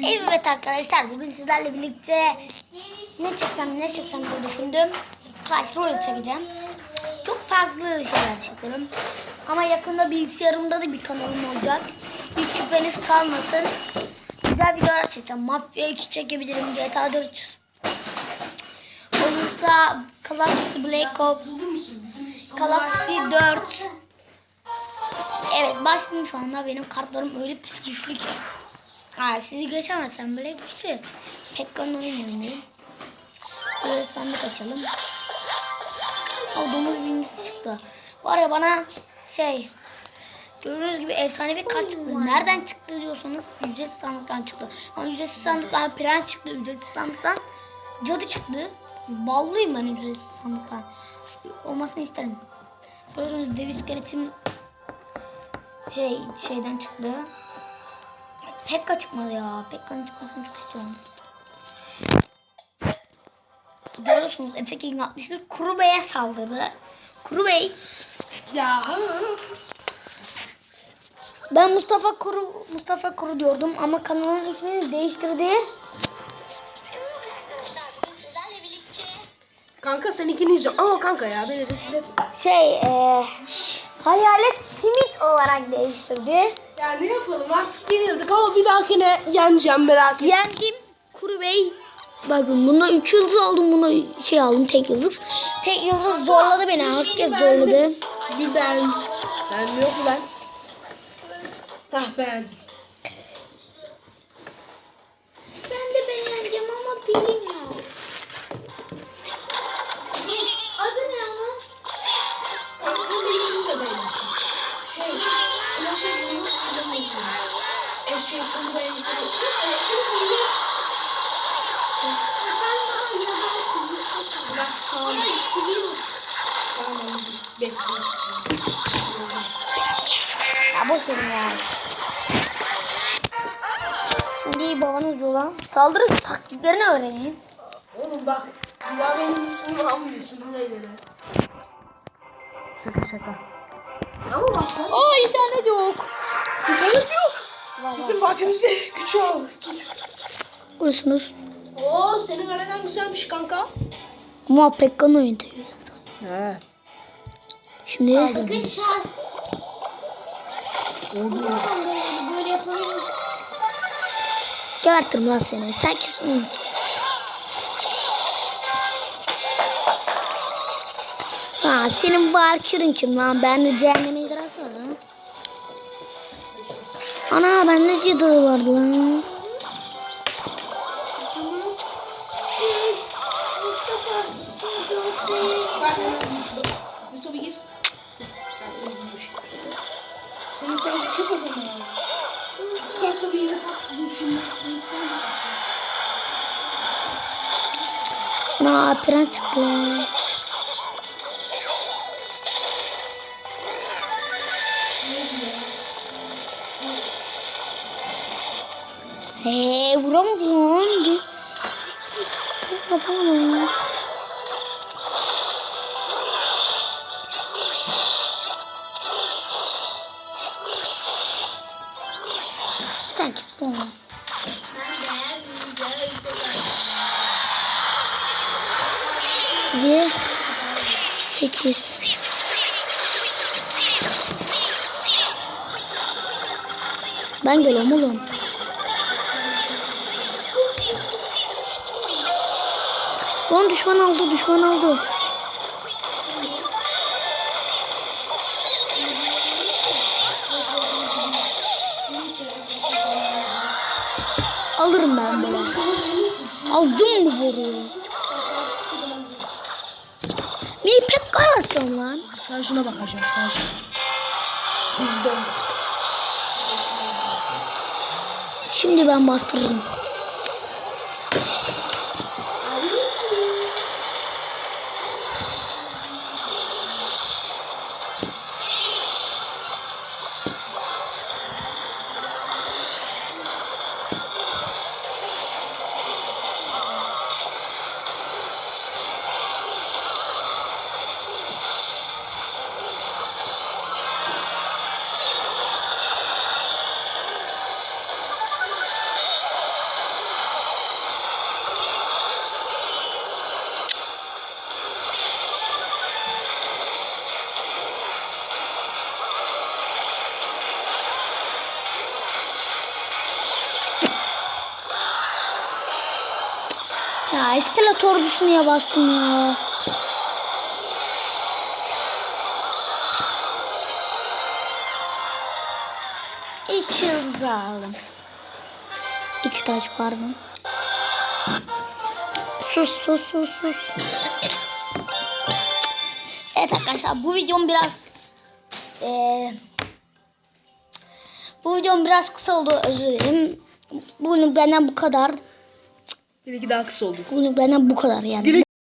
Evet arkadaşlar bugün sizlerle birlikte ne çeksem ne çeksem diye düşündüm. Clash Royale çekeceğim. Çok farklı şeyler çekerim. Ama yakında bilgisayarımda da bir kanalım olacak. Hiç şüpheniz kalmasın. Güzel videolar çekeceğim. Mafya 2 çekebilirim. GTA 4 olursa Call of Duty Black Ops Call of Duty 4 Evet başladım şu anda. Benim kartlarım öyle pis güçlü ki. Ha, sizi geçemezsem bile güçlü. Pekkan diye. Böyle sandık açalım. O domuz birincisi çıktı. Var ya bana şey Gördüğünüz gibi efsane bir kart çıktı. Nereden çıktı diyorsanız ücretsiz sandıktan çıktı. Ama ücretsiz sandıktan prens çıktı. Ücretsiz sandıktan cadı çıktı. Ballıyım ben ücretsiz sandıktan. Olmasını isterim. Görüyorsunuz dev iskeletim şey şeyden çıktı. Pekka çıkmadı ya. Pekka'nın çıkmasını çok istiyorum. Görüyorsunuz Efe King 61 Kuru Bey'e saldırdı. Kuru Bey Ya. ben Mustafa Kuru Mustafa Kuru diyordum ama kanalın ismini değiştirdi. Kanka seninkini izliyorum. Ama kanka ya beni rezil etme. Şey eee Hayalet Simit olarak değiştirdi. Ya ne yapalım artık yenildik ama bir dahakine yeneceğim merak etme. Yendim Kuru Bey. Bakın bunda 3 yıldız aldım. Buna şey aldım tek yıldız. Tek yıldız zorladı beni. Herkes zorladı. Bir ben. Ben yok lan. Ah beğendim. Ya boş verin ya. Şimdi babanız olan saldırı taktiklerini öğrenin. Oğlum bak. Ya benim ismimi almıyorsun ona göre. Şaka şaka. Ama bak sen. Oo internet yok. İnternet yok. Bizim mafyamıza güç ol. Görüyorsunuz. Oo senin aradan güzelmiş kanka. Ama Pekkan oyunda. He. Şimdi gebertirim lan seni. Sen kimsin? Ha senin Valkyrie'in kim lan? Ben de cehenneme gidersen ha. Ana bende cadı vardı lan. Yusuf'a gir. Ben seni bulmuş. Senin sen küp o zaman. Kanka bir yere Ana prens çıktı. Hey vuramadım. Yapamadım. Lan? Bir, sekiz. Ben geliyorum oğlum. Lan düşman aldı, düşman aldı. Alırım ben böyle. Aldım bu boruyu. Bir pek karasyon lan. Sen şuna bakacaksın. Sen şuna. Bizden. Şimdi ben bastırırım. Ya ordusunu ya bastım ya. İki yıldız aldım. İki taş pardon. Sus sus sus sus. Evet arkadaşlar bu videom biraz eee bu videom biraz kısa oldu özür dilerim. Bugün benden bu kadar. Benimki daha kısa oldu. Bugün benden bu kadar yani. Direkt